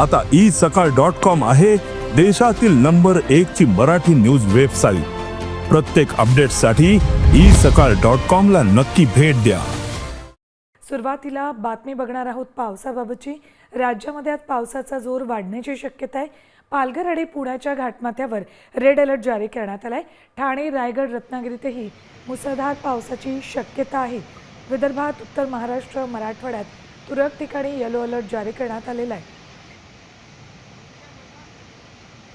आता ई सकाळ dot com आहे देशातील नंबर एक ची मराठी न्यूज वेबसाईट. प्रत्येक अपडेटसाठी ई सकाळ डॉट कॉम ला नक्की भेट द्या. सुरुवातीला बातमी बघणार आहोत पावसाबाबतची. राज्यामध्ये आज पावसाचा जोर वाढण्याची शक्यता आहे. पालघर आणि पुण्याच्या घाटमाथ्यावर रेड अलर्ट जारी करण्यात आलाय. ठाणे रायगड रत्नागिरीतही मुसळधार पावसाची शक्यता आहे. विदर्भात उत्तर महाराष्ट्र मराठवाड्यात तुरळक ठिकाणी येलो अलर्ट जारी करण्यात आलेला आहे.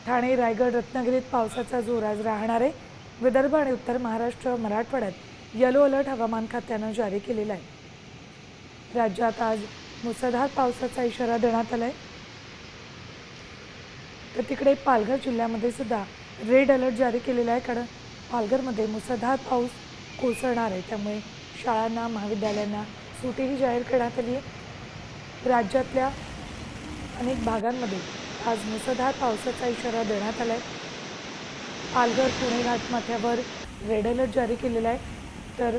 ठाणे रायगड रत्नागिरीत पावसाचा जोर आज राहणार आहे. विदर्भ आणि उत्तर महाराष्ट्र मराठवाड्यात येलो अलर्ट हवामान खात्यानं जारी केलेला आहे. राज्यात आज मुसळधार पावसाचा इशारा देण्यात आला आहे तर तिकडे पालघर जिल्ह्यामध्ये सुद्धा रेड अलर्ट जारी केलेला आहे कारण पालघरमध्ये मुसळधार पाऊस कोसळणार आहे. त्यामुळे शाळांना महाविद्यालयांना सुटीही जाहीर करण्यात आली आहे. राज्यातल्या अनेक भागांमध्ये आज मुसळधार पावसाचा इशारा देण्यात आला आहे पालघर पुणे घाटमाथ्यावर रेड अलर्ट जारी केलेला आहे. तर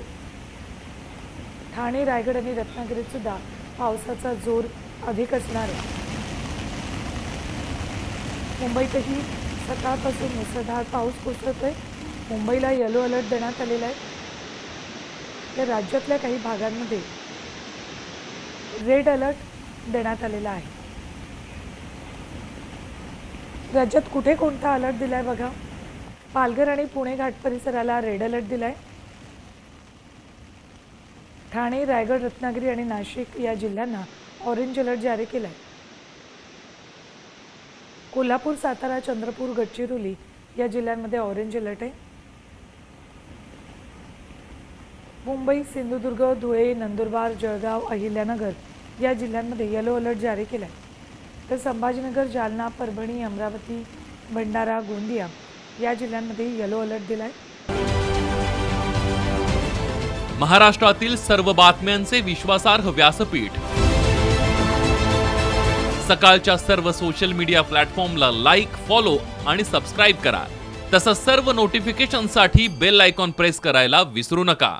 ठाणे रायगड आणि रत्नागिरीत सुद्धा पावसाचा जोर अधिक असणार आहे. मुंबईतही सकाळपासून मुसळधार पाऊस कोसळतोय. मुंबईला येलो अलर्ट देण्यात आलेला आहे. तर राज्यातल्या काही भागांमध्ये रेड अलर्ट देण्यात आलेला आहे. राज्यात कुठे कोणता अलर्ट दिला आहे बघा. पालघर आणि पुणे घाट परिसराला रेड अलर्ट दिला आहे ठाणे रायगड रत्नागिरी आणि नाशिक या जिल्ह्यांना ऑरेंज अलर्ट जारी केलाय. कोल्हापूर सातारा चंद्रपूर गडचिरोली या जिल्ह्यांमध्ये ऑरेंज अलर्ट आहे. मुंबई सिंधुदुर्ग धुळे नंदुरबार जळगाव अहिल्यानगर या जिल्ह्यांमध्ये येलो अलर्ट जारी केला आहे तर संभाजीनगर जालना परभणी अमरावती भंडारा गोंदिया या जिल्ह्यांमध्ये येलो अलर्ट दिलाय. महाराष्ट्रातील सर्व बातम्यांचे विश्वासार्ह व्यासपीठ. सकाळच्या सर्व सोशल मीडिया प्लॅटफॉर्मला लाईक फॉलो आणि सबस्क्राईब करा. तसंच सर्व नोटिफिकेशनसाठी बेल आयकॉन प्रेस करायला विसरू नका.